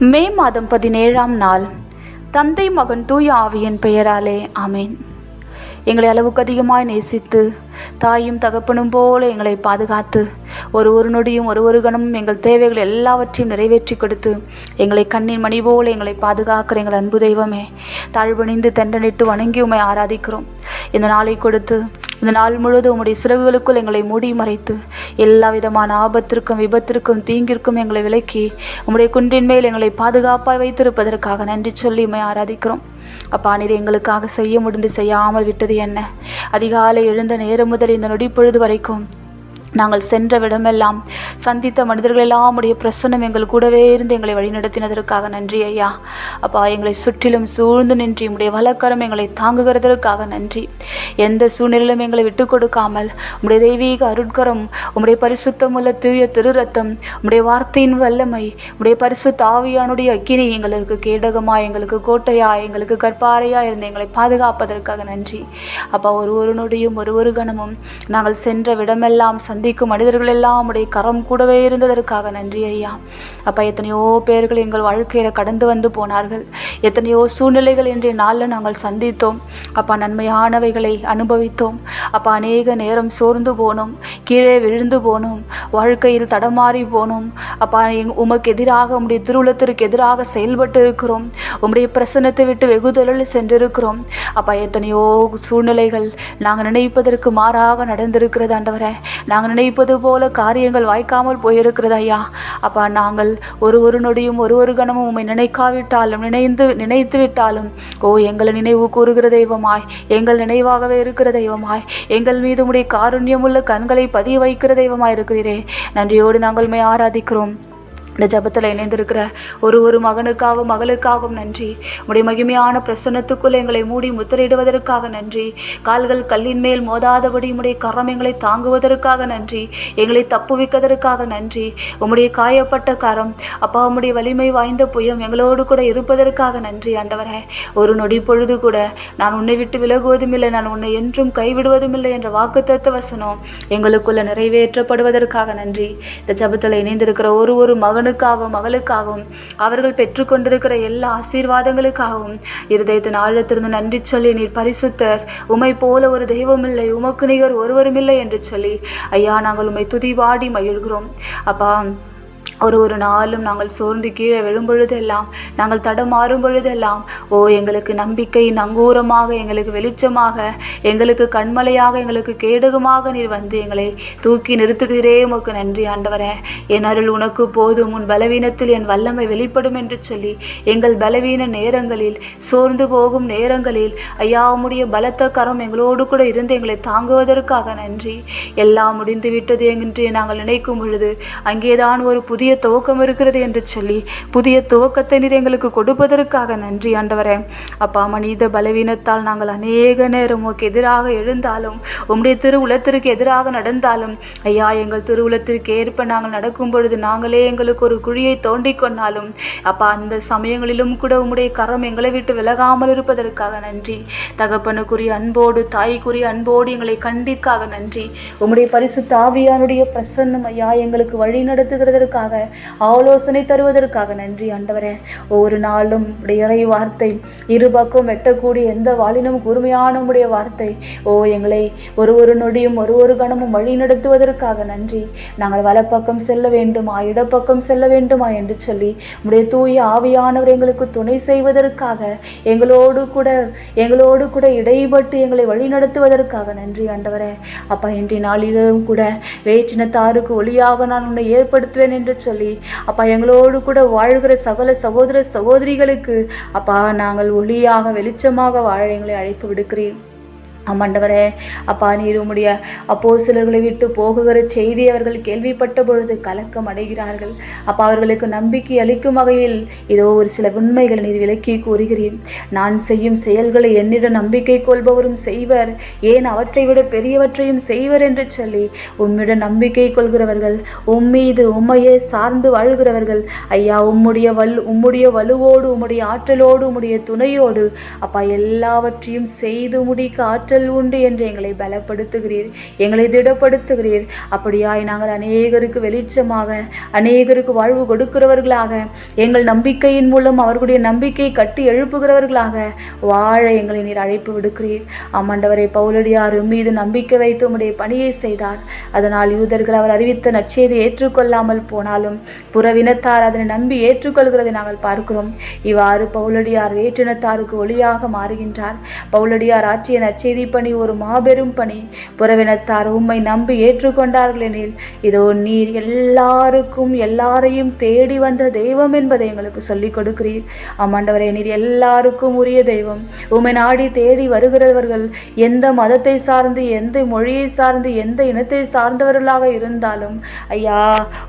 மே மாதம் பதினேழாம் நாள். தந்தை மகன் தூய ஆவியின் பெயராலே ஆமேன். எங்களை அளவுக்கு அதிகமாய் நேசித்து தாயும் தகப்பனும் போல எங்களை பாதுகாத்து ஒரு ஒரு நொடியும் ஒரு ஒரு கணமும் எங்கள் தேவைகள் எல்லாவற்றையும் நிறைவேற்றி கொடுத்து எங்களை கண்ணின் மணி போல எங்களை பாதுகாக்கிற எங்கள் அன்பு தெய்வமே தாழ்வணிந்து தெண்டனிட்டு வணங்கி உமை ஆராதிக்கிறோம். இந்த நாளை கொடுத்து இந்த நாள் முழுவதும் உம்முடைய சிறகுகளுக்குள் எங்களை மூடி மறைத்து எல்லா விதமான ஆபத்திற்கும் விபத்திற்கும் தீங்கிற்கும் எங்களை விலக்கி உம்முடைய குன்றின் மேல் எங்களை பாதுகாப்பாய் வைத்திருப்பதற்காக நன்றி சொல்லி உம்மை ஆராதிக்கிறோம். அப்பா நீர் எங்களுக்காக செய்ய முடிந்து செய்யாமல் விட்டது என்ன? அதிகாலை எழுந்த நேரம் முதல் இந்த நொடி பொழுது வரைக்கும் நாங்கள் சென்ற விடமெல்லாம் சந்தித்த மனிதர்கள் எல்லாம் உடைய பிரசன்னம் எங்கள் கூடவே இருந்து எங்களை வழிநடத்தினதற்காக நன்றி ஐயா. அப்பா எங்களை சுற்றிலும் சூழ்ந்து நின்று உடைய வழக்கரம் எங்களை தாங்குகிறதற்காக நன்றி. எந்த சூழ்நிலையிலும் எங்களை விட்டு கொடுக்காமல் உடைய தெய்வீக அருட்கரம் உடைய பரிசுத்தமுள்ள தூய திருரத்தம் உடைய வார்த்தையின் வல்லமை உடைய பரிசு தாவியானுடைய அக்கினி எங்களுக்கு கேடகமா எங்களுக்கு கோட்டையா எங்களுக்கு கற்பாறையா இருந்து எங்களை பாதுகாப்பதற்காக நன்றி. அப்பா ஒரு ஒரு ஒரு ஒரு கணமும் நாங்கள் சென்ற விடமெல்லாம் சந்திக்கும் மனிதர்கள் எல்லாம் உடைய கரம் கூடவே இருந்ததற்காக நன்றி ஐயா. அப்பா எத்தனையோ பேர்கள் எங்கள் வாழ்க்கையில் கடந்து வந்து போனார்கள். எத்தனையோ சூழ்நிலைகள் இன்றைய நாளில் நாங்கள் சந்தித்தோம். அப்பா நன்மையானவைகளை அனுபவித்தோம். அப்பா அநேக நேரம் சோர்ந்து போனோம். கீழே விழுந்து போனோம். வாழ்க்கையில் தடமாறி போனோம். அப்பா எங் உமக்கு எதிராக உம்முடைய திருவுளத்திற்கு எதிராக செயல்பட்டு இருக்கிறோம். உம்முடைய பிரசன்னத்தை விட்டு வெகு தொழில் சென்றிருக்கிறோம். அப்பா எத்தனையோ சூழ்நிலைகள் நாங்கள் நினைப்பதற்கு மாறாக நடந்திருக்கிறது ஆண்டவரை. நாங்கள் நினைப்பது போல காரியங்கள் வாய்க்காமல் போயிருக்கிறது ஐயா. அப்பா நாங்கள் ஒரு ஒரு நொடியும் ஒரு ஒரு கணமும் உம்மை நினைக்காவிட்டாலும் நினைந்து நினைத்து விட்டாலும் ஓ எங்களை நினைவு கூறுகிற தெய்வமாய் எங்கள் நினைவாகவே இருக்கிற தெய்வமாய் எங்கள் மீது உடைய காருண்யமுள்ள கண்களை பதிய வைக்கிற தெய்வமாய் இருக்கிறீரே. நன்றியோடு நாங்கள் உண்மை ஆராதிக்கிறோம். இந்த ஜபத்தில் இணைந்திருக்கிற ஒரு ஒரு மகனுக்காகவும் மகளுக்காகவும் நன்றி. உடைய மகிமையான பிரசன்னத்துக்குள் எங்களை மூடி முத்திரையிடுவதற்காக நன்றி. கால்கள் கல்லின் மேல் மோதாதபடி உடைய கரம் எங்களை தாங்குவதற்காக நன்றி. எங்களை தப்புவிப்பதற்காக நன்றி. உம்முடைய காயப்பட்ட கரம் அப்பா உம்முடைய வலிமை வாய்ந்த புயம் எங்களோடு கூட இருப்பதற்காக நன்றி ஆண்டவரே. ஒரு நொடி பொழுது கூட நான் உன்னை விட்டு விலகுவதும் இல்லை நான் உன்னை என்றும் கைவிடுவதும் இல்லை என்ற வாக்குத்தத்த வசனம் எங்களுக்குள்ள நிறைவேற்றப்படுவதற்காக நன்றி. இந்த ஜபத்தில் இணைந்திருக்கிற ஒரு ஒரு மகனு மகனுக்காகவும் மகளுக்காகவும் அவர்கள் பெற்றுக்கொண்டிருக்கிற எல்லா ஆசீர்வாதங்களுக்காகவும். இருதயத்தின் ஆழத்திலிருந்து நன்றி சொல்லி நீர் பரிசுத்தர். உமை போல ஒரு தெய்வமில்லை உமக்கு நிகர் ஒருவருமில்லை என்று சொல்லி ஐயா நாங்கள் உமை துதிவாடி மகிழ்கிறோம். அப்பா ஒரு ஒரு நாளும் நாங்கள் சோர்ந்து கீழே விழும்பொழுதெல்லாம் நாங்கள் தடமாறும் பொழுதெல்லாம் ஓ எங்களுக்கு நம்பிக்கை நங்கூரமாக எங்களுக்கு வெளிச்சமாக எங்களுக்கு கண்மலையாக எங்களுக்கு கேடகமாக நீர் வந்து எங்களை தூக்கி நிறுத்துகிறே உமக்கு நன்றி ஆண்டவரே. என் அருள் உனக்கு போதும் உன் பலவீனத்தில் என் வல்லமை வெளிப்படும் என்று சொல்லி எங்கள் பலவீன நேரங்களில் சோர்ந்து போகும் நேரங்களில் ஐயா உம்முடைய பலத்த கரம் எங்களோடு கூட இருந்து எங்களை தாங்குவதற்காக நன்றி. எல்லாம் முடிந்து விட்டது என்று நாங்கள் நினைக்கும் பொழுது அங்கேதான் ஒரு புதிய புதிய துவக்கம் இருக்கிறது என்று சொல்லி புதிய துவக்கத்தை நீர் எங்களுக்கு கொடுப்பதற்காக நன்றி ஆண்டவரே. அப்பா மனித பலவீனத்தால் நாங்கள் அநேக நேரம் உமக்கு எதிராக எழுந்தாலும் உம்முடைய திருவுலத்திற்கு எதிராக நடந்தாலும் ஐயா எங்கள் திருவுலத்திற்கு ஏற்ப நாங்கள் நடக்கும் பொழுது நாங்களே எங்களுக்கு ஒரு குழியை தோண்டி கொண்டாலும் அப்பா அந்த சமயங்களிலும் கூட உம்முடைய கரம் எங்களை விட்டு விலகாமல் இருப்பதற்காக நன்றி. தகப்பனுக்குரிய அன்போடு தாய்க்குரிய அன்போடு எங்களை கண்டிக்காக நன்றி. உம்முடைய பரிசு தாவியானுடைய பிரசன்னம் ஐயா எங்களுக்கு வழி நடத்துகிறதற்காக ஆலோசனை தருவதற்காக நன்றி ஆண்டவரே. ஒவ்வொரு நாளும் உடைய இறை வார்த்தை இருபக்கம் வெட்டக்கூடிய எந்த வாளினும் கூர்மையான உடைய வார்த்தை. ஓ எங்களை ஒரு ஒரு நொடியும் ஒரு ஒரு கணமும் வழி நடத்துவதற்காக நன்றி. நாங்கள் வலப்பக்கம் செல்ல வேண்டுமா இடப்பக்கம் செல்ல வேண்டுமா என்று சொல்லி உடைய தூய ஆவியானவர் எங்களுக்கு துணை செய்வதற்காக எங்களோடு கூட எங்களோடு கூட இடைப்பட்டு எங்களை வழி நடத்துவதற்காக நன்றி ஆண்டவரே. அப்பா இன்றைய நாளிலும் கூட வேற்றினத்தாருக்கு ஒளியாக நான் உன்னை ஏற்படுத்துவேன் என்று சொல்லி சொல்லி அப்பா எங்களோடு கூட வாழ்கிற சகல சகோதர சகோதரிகளுக்கு அப்பா நாங்கள் ஒளியாக வெளிச்சமாக வாழ எங்களை அழைப்பு விடுக்கிறேன் ஆமாண்டவரே. அப்பா நீர் உம்முடைய அப்போ சிலர்களை விட்டு போகுகிற செய்தி அவர்கள் கேள்விப்பட்ட பொழுது கலக்கம் அடைகிறார்கள். அப்பா அவர்களுக்கு நம்பிக்கை அளிக்கும் வகையில் இதோ ஒரு சில உண்மைகள் நீர் விளக்கி கூறுகிறேன் நான் செய்யும் செயல்களை என்னிடம் நம்பிக்கை கொள்பவரும் செய்வர். ஏன் அவற்றை விட பெரியவற்றையும் செய்வர் என்று சொல்லி உம்மிடம் நம்பிக்கை கொள்கிறவர்கள் உம்மீது உம்மையே சார்ந்து வாழ்கிறவர்கள். ஐயா உம்முடைய வல் உம்முடைய வலுவோடு உம்முடைய ஆற்றலோடு உம்முடைய துணையோடு அப்பா எல்லாவற்றையும் செய்து முடிக்க ஆற்றல் ஆறுதல் உண்டு என்று எங்களை பலப்படுத்துகிறீர். எங்களை திடப்படுத்துகிறீர். அப்படியாய் நாங்கள் அநேகருக்கு வெளிச்சமாக அநேகருக்கு வாழ்வு கொடுக்கிறவர்களாக எங்கள் நம்பிக்கையின் மூலம் அவர்களுடைய நம்பிக்கையை கட்டி எழுப்புகிறவர்களாக வாழ எங்களை நீர் அழைப்பு விடுக்கிறீர். ஆமாண்டவரை பவுலடியார் மீது நம்பிக்கை வைத்து உம்முடைய பணியை செய்தார். அதனால் யூதர்கள் அவர் அறிவித்த நச்செய்தி ஏற்றுக்கொள்ளாமல் போனாலும் புறவினத்தார் அதனை நம்பி ஏற்றுக்கொள்கிறதை நாங்கள் பார்க்கிறோம். இவ்வாறு பவுலடியார் வேற்றினத்தாருக்கு ஒளியாக மாறுகின்றார். பவுலடியார் ஆற்றிய நற்செய்தி பணி ஒரு மாபெரும் பணி. புறவினத்தார் உம்மை நம்பி ஏற்றுக்கொண்டார்கள் எனில் இதோ நீர் எல்லாருக்கும் எல்லாரையும் தேடி வந்த தெய்வம் என்பதை எங்களுக்கு சொல்லிக் கொடுக்கிறீர். ஆமாண்டவரே நீர் எல்லாருக்கும் உரிய தெய்வம். உம்மை நாடி தேடி வருகிறவர்கள் எந்த மதத்தை சார்ந்து எந்த மொழியை சார்ந்து எந்த இனத்தை சார்ந்தவர்களாக இருந்தாலும் ஐயா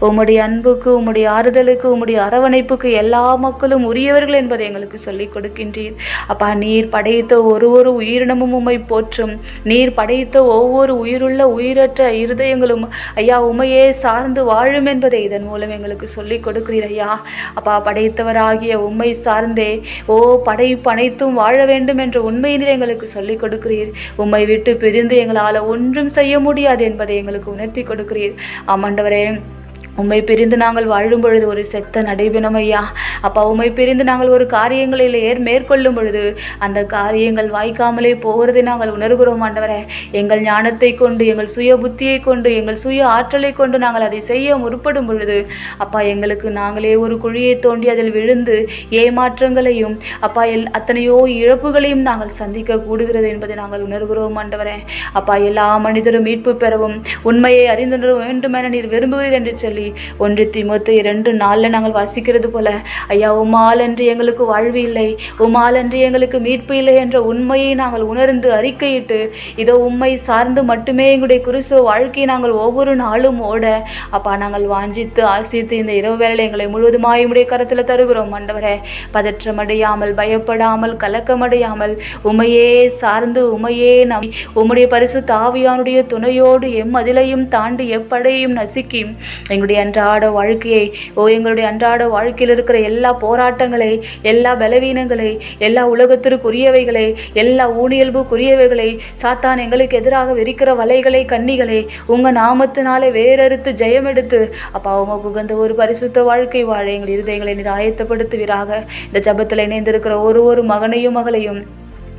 உம்முடைய அன்புக்கு உம்முடைய ஆறுதலுக்கு உம்முடைய அரவணைப்புக்கு எல்லா மக்களும் உரியவர்கள் என்பதை எங்களுக்கு சொல்லிக் கொடுக்கின்றீர். அப்பா நீர் படைத்த ஒரு ஒரு உயிரினமும் உம்மை போற்றும் நீர் படைத்த ஒவ்வொரு உயிருள்ள உயிரற்ற இருதயங்களும் ஐயா உமையே சார்ந்து வாழும் என்பதை இதன் மூலம் எங்களுக்கு சொல்லிக் கொடுக்கிறீர் ஐயா அப்பா படைத்தவராகிய உம்மை சார்ந்தே ஓ படைப்பு அனைத்தும் வாழ வேண்டும் என்ற உண்மையினர் எங்களுக்கு சொல்லிக் கொடுக்கிறீர். உம்மை விட்டு பிரிந்து எங்களால் ஒன்றும் செய்ய முடியாது என்பதை எங்களுக்கு உணர்த்தி கொடுக்கிறீர். ஆமாண்டவரே உண்மை பிரிந்து நாங்கள் வாழும் பொழுது ஒரு செத்த நடைபெறும் ஐயா. அப்பா உண்மை பிரிந்து நாங்கள் ஒரு காரியங்களில் ஏர் மேற்கொள்ளும் பொழுது அந்த காரியங்கள் வாய்க்காமலே போகிறதை நாங்கள் உணர்கிறோம் ஆண்டவரே. எங்கள் ஞானத்தை கொண்டு எங்கள் சுய புத்தியை கொண்டு எங்கள் சுய ஆற்றலை கொண்டு நாங்கள் அதை செய்ய முற்படும் பொழுது அப்பா எங்களுக்கு நாங்களே ஒரு குழியை தோண்டி அதில் விழுந்து ஏமாற்றங்களையும் அப்பா எல் அத்தனையோ இழப்புகளையும் நாங்கள் சந்திக்க கூடுகிறது என்பதை நாங்கள் உணர்கிறோம் ஆண்டவரே. அப்பா எல்லா மனிதரும் மீட்பு பெறவும் உண்மையை அறிந்துணர வேண்டுமென நீர் விரும்புகிறீர் என்று சொல்லி ஒன்று திமுத்து இரண்டு நாளில் நாங்கள் வாசிக்கிறது போல ஐயா உமால் என்று எங்களுக்கு வாழ்வு இல்லை உமால் என்று எங்களுக்கு மீட்பு இல்லை என்ற உண்மையை நாங்கள் உணர்ந்து அறிக்கையிட்டு இதோ உண்மை சார்ந்து மட்டுமே எங்களுடைய குருசு வாழ்க்கையை நாங்கள் ஒவ்வொரு நாளும் ஓட அப்பா நாங்கள் வாஞ்சித்து ஆசித்து இந்த இரவு வேளையில் எங்களை முழுவதுமாய் உடைய கரத்தில் தருகிறோம் ஆண்டவரே. பதற்றமடையாமல் பயப்படாமல் கலக்கமடையாமல் உமையே சார்ந்து உமையே நம் உம்முடைய பரிசு தாவியானுடைய துணையோடு எம் அதிலையும் தாண்டி எப்படையும் நசுக்கி எங்களுடைய அன்றாட வாழ்க்கையை ஓ எங்களுடைய அன்றாட வாழ்க்கையில் இருக்கிற எல்லா போராட்டங்களை எல்லா பலவீனங்களை எல்லா உலகத்திற்குரியவைகளை எல்லா ஊனியல்புக்குரியவைகளை சாத்தான் எங்களுக்கு எதிராக விரிக்கிற வலைகளை கண்ணிகளை உங்கள் நாமத்தினாலே வேறறுத்து ஜெயம் எடுத்து அப்பா உமக்கு உகந்த ஒரு பரிசுத்த வாழ்க்கை வாழ எங்கள் இருதயங்களை நீர் ஆயத்தப்படுத்துவீராக. இந்த ஜபத்தில் இணைந்திருக்கிற ஒரு ஒரு மகனையும் மகளையும்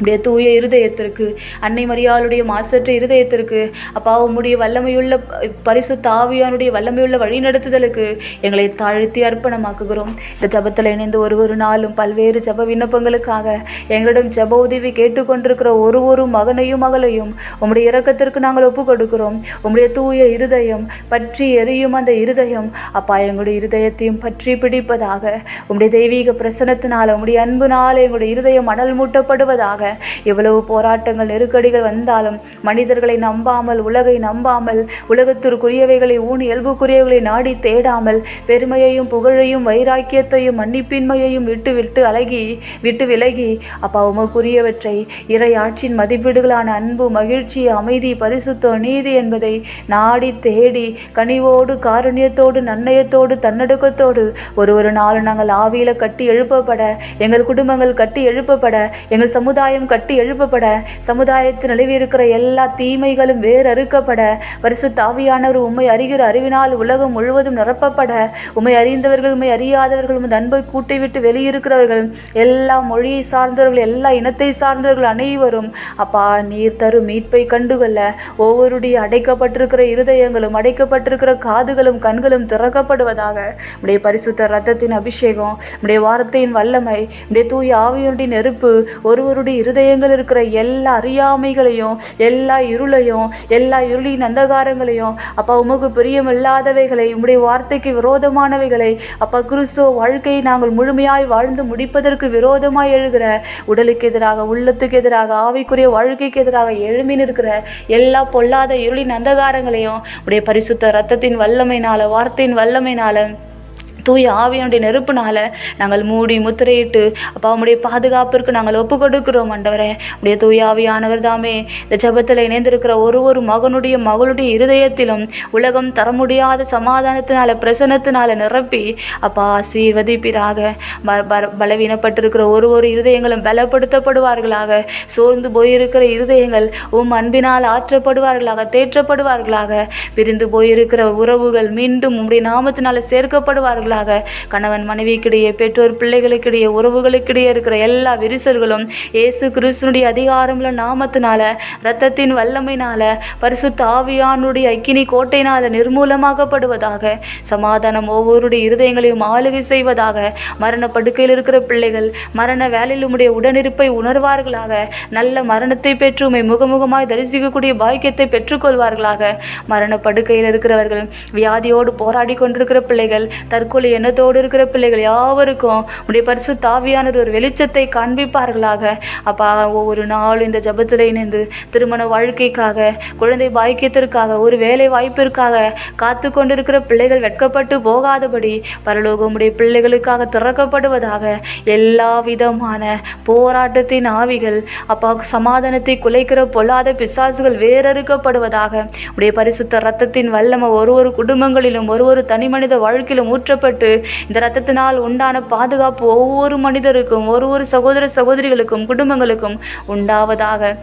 உடைய தூய இருதயத்திற்கு அன்னை மரியாளுடைய மாசற்ற இருதயத்திற்கு அப்பா உம்முடைய வல்லமையுள்ள பரிசு தாவியானுடைய வல்லமையுள்ள வழிநடத்துதலுக்கு எங்களை தாழ்த்தி அர்ப்பணமாக்குகிறோம். இந்த ஜபத்தில் இணைந்து ஒரு ஒரு நாளும் பல்வேறு ஜப விண்ணப்பங்களுக்காக எங்களிடம் ஜப உதவி கேட்டுக்கொண்டிருக்கிற ஒரு ஒரு மகனையும் மகளையும் உம்முடைய இறக்கத்திற்கு நாங்கள் ஒப்புக் கொடுக்கிறோம் உம்முடைய தூய இருதயம் பற்றி எரியும் அந்த இருதயம் அப்பா எங்களுடைய இருதயத்தையும் பற்றி பிடிப்பதாக உம்முடைய தெய்வீக பிரசனத்தினால் உம்முடைய அன்புனால் எங்களுடைய இருதயம் மணல் மூட்டப்படுவதாக எவ்வளவு போராட்டங்கள் நெருக்கடிகள் வந்தாலும் மனிதர்களை நம்பாமல் உலகை நம்பாமல் உலகத்திற்குரியவைகளை ஊன் இயல்புக்குரியவைகளை நாடி தேடாமல் பெருமையையும் புகழையும் வைராக்கியத்தையும் மன்னிப்பின்மையையும் விட்டு விட்டு அழகி விட்டு விலகி அப்பா உமக்குரியவற்றை இறை மதிப்பீடுகளான அன்பு மகிழ்ச்சி அமைதி பரிசுத்தம் நீதி என்பதை நாடி தேடி கனிவோடு காருண்யத்தோடு நன்னயத்தோடு தன்னடுக்கத்தோடு ஒரு ஒரு நாள் நாங்கள் ஆவியில் கட்டி எழுப்பப்பட எங்கள் குடும்பங்கள் கட்டி எழுப்பப்பட எங்கள் சமுதாயம் கட்டி எழுப்பப்பட சமுதாயத்தில் நிலவிருக்கிற எல்லா தீமைகளும் வேறறுக்கப்பட பரிசு தாவியானவர் உண்மை அறிகிற அறிவினால் உலகம் முழுவதும் நிரப்பப்பட உண்மை அறிந்தவர்கள் உண்மை அறியாதவர்கள் உமது அன்பை கூட்டிவிட்டு வெளியிருக்கிறவர்கள் எல்லா மொழியை சார்ந்தவர்கள் எல்லா இனத்தை சார்ந்தவர்கள் அனைவரும் அப்பா நீர் தரும் மீட்பை கண்டுகொள்ள ஒவ்வொருடைய அடைக்கப்பட்டிருக்கிற இருதயங்களும் அடைக்கப்பட்டிருக்கிற காதுகளும் கண்களும் திறக்கப்படுவதாக. உடைய பரிசுத்த ரத்தத்தின் அபிஷேகம் உடைய வார்த்தையின் வல்லமை உடைய தூய் ஆவியுடைய நெருப்பு ஒருவருடைய இருதயங்கள் இருக்கிற எல்லா அறியாமைகளையும் எல்லா இருளையும் எல்லா இருளின் அந்தகாரங்களையும் அப்பா உமக்கு பிரியமில்லாதவைகளை உம்முடைய வார்த்தைக்கு விரோதமானவைகளை அப்பா கிறிஸ்துவ வாழ்க்கையை நாங்கள் முழுமையாய் வாழ்ந்து முடிப்பதற்கு விரோதமாய் எழுகிற உடலுக்கு எதிராக உள்ளத்துக்கு எதிராக ஆவிக்குரிய வாழ்க்கைக்கு எதிராக எழுமி நிற்கிற எல்லா பொல்லாத இருளின் அந்தகாரங்களையும் உடைய பரிசுத்த ரத்தத்தின் வல்லமைனால வார்த்தையின் வல்லமைனால தூய ஆவியனுடைய நெருப்புனால நாங்கள் மூடி முத்திரையிட்டு அப்பா உம்முடைய பாதுகாப்பிற்கு நாங்கள் ஒப்பு கொடுக்கிறோம் ஆண்டவரே. உடைய தூய ஆவியானவர் தாமே இந்த ஜெபத்தில் இணைந்திருக்கிற ஒரு ஒரு மகனுடைய மகளுடைய இருதயத்திலும் உலகம் தர முடியாத சமாதானத்தினால பிரசனத்தினால நிரப்பி அப்பா ஆசீர்வதிப்பீராக. ப- பலவீனப்பட்டிருக்கிற ஒரு ஒரு இருதயங்களும் பலப்படுத்தப்படுவார்களாக. சோர்ந்து போயிருக்கிற இருதயங்கள் உம் அன்பினால் ஆற்றப்படுவார்களாக தேற்றப்படுவார்களாக. பிரிந்து போயிருக்கிற உறவுகள் மீண்டும் உம்முடைய நாமத்தினால சேர்க்கப்படுவார்களாக கணவன் மனைவிக்கிடையே பெற்றோர் பிள்ளைகளுக்கிடையே உறவுகளுக்கிடையே இருக்கிற எல்லா விரிசல்களும் இயேசு கிறிஸ்துனுடைய அதிகாரமுள்ள நாமத்தினால இரத்தத்தின் வல்லமையினால பரிசுத்த ஆவியானுடைய அக்கினி கோட்டையினால நிர்மூலமாகப்படுவதாக சமாதானம் ஒவ்வொருடைய இருதயங்களையும் ஆளுகை செய்வதாக மரண படுக்கையில் இருக்கிற பிள்ளைகள் மரண வேலையில் உடைய உடனிருப்பை உணர்வார்களாக நல்ல மரணத்தை பெற்று உண்மை முகமுகமாய் தரிசிக்கக்கூடிய பாக்கியத்தை பெற்றுக்கொள்வார்களாக மரண படுக்கையில் இருக்கிறவர்கள் வியாதியோடு போராடி கொண்டிருக்கிற பிள்ளைகள் தற்கொலை எண்ணத்தோடு இருக்கிற பிள்ளைகள் யாவருக்கும் உடைய பரிசு தாவியானது ஒரு வெளிச்சத்தை காண்பிப்பார்களாக. அப்பா ஒவ்வொரு நாளும் இந்த ஜபத்தில் இணைந்து திருமண வாழ்க்கைக்காக குழந்தை பாக்கியத்திற்காக ஒரு வேலை வாய்ப்பிற்காக காத்து கொண்டிருக்கிற பிள்ளைகள் வெட்கப்பட்டு போகாதபடி பரலோகமுடைய பிள்ளைகளுக்காக திறக்கப்படுவதாக எல்லா விதமான போராட்டத்தின் ஆவிகள் அப்பா சமாதானத்தை குலைக்கிற பொல்லாத பிசாசுகள் வேறறுக்கப்படுவதாக உடைய பரிசுத்த ரத்தத்தின் வல்லமை ஒரு ஒரு குடும்பங்களிலும் ஒரு ஒரு தனி மனித வாழ்க்கையிலும் ஊற்றப்பட்டு இந்த ரத்தத்தினால் உண்டான பாதுகாப்பு ஒவ்வொரு மனிதருக்கும் ஒரு ஒரு சகோதர சகோதரிகளுக்கும் குடும்பங்களுக்கும் உண்டாவதாக.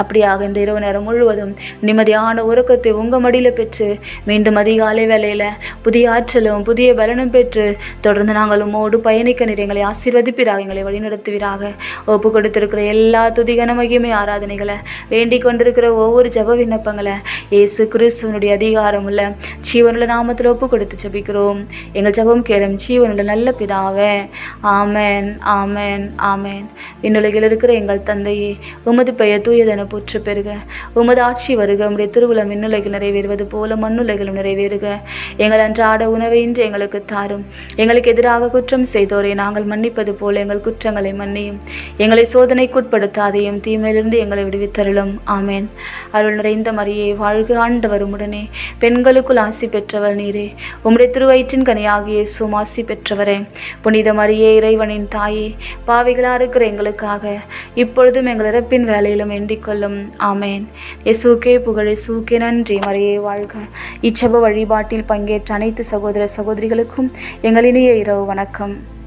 அப்படியாக இந்த இரவு நேரம் முழுவதும் நிம்மதியான உறக்கத்தை உங்கள் மடியில் பெற்று மீண்டும் அதிகாலை வேலையில் புதிய ஆற்றலும் புதிய பலனும் பெற்று தொடர்ந்து நாங்கள் உமோடு பயணிக்க நிறையங்களை எங்களை எங்களை வழிநடத்துவீராக. ஒப்பு கொடுத்திருக்கிற எல்லா துதிகன மகிமை ஆராதனைகளை வேண்டிக் கொண்டிருக்கிற ஒவ்வொரு ஜப விண்ணப்பங்களை இயேசு கிறிஸ்துவனுடைய அதிகாரம் உள்ள ஜீவனுள்ள நாமத்தில் ஒப்பு கொடுத்து ஜெபிக்கிறோம். எங்கள் ஜெபம் கேளும் ஜீவனுள்ள நல்ல பிதாவே ஆமேன் ஆமேன் ஆமேன். விண்ணுலகில் இருக்கிற எங்கள் தந்தையே உமது பெயர் என போற்று பெறுக. உமது ஆட்சி வருக. உம்முடைய திருவிழா மின்னுலைகள் நிறைவேறுவது போல மண்ணுலைகளும் நிறைவேறுக. எங்கள் அன்றாட உணவை இன்று எங்களுக்கு தாரும். எங்களுக்கு எதிராக குற்றம் செய்தோரை நாங்கள் மன்னிப்பது போல எங்கள் குற்றங்களை மன்னியும். எங்களை சோதனைக்குட்படுத்தாதையும் தீமையிலிருந்து எங்களை விடுவித்தருளும். ஆமேன். அருள் நிறைந்த மரியே வாழ்க ஆண்டவர் உடனே பெண்களுக்குள் ஆசி பெற்றவர் நீரே. உம்முடைய திருவயிற்றின் கனியாகிய சுமாசி பெற்றவரே. புனித மரியே இறைவனின் தாயே பாவிகளா இருக்கிற எங்களுக்காக இப்பொழுதும் எங்கள் இறப்பின் வேலையிலும் வேண்டிக் கொள்ளும். ஆமேன். எசுகே புகழ் சூகே நன்றி. மறையே வாழ்க. இச்சப வழிபாட்டில் பங்கேற்ற அனைத்து சகோதர சகோதரிகளுக்கும் எங்கள் இரவு வணக்கம்.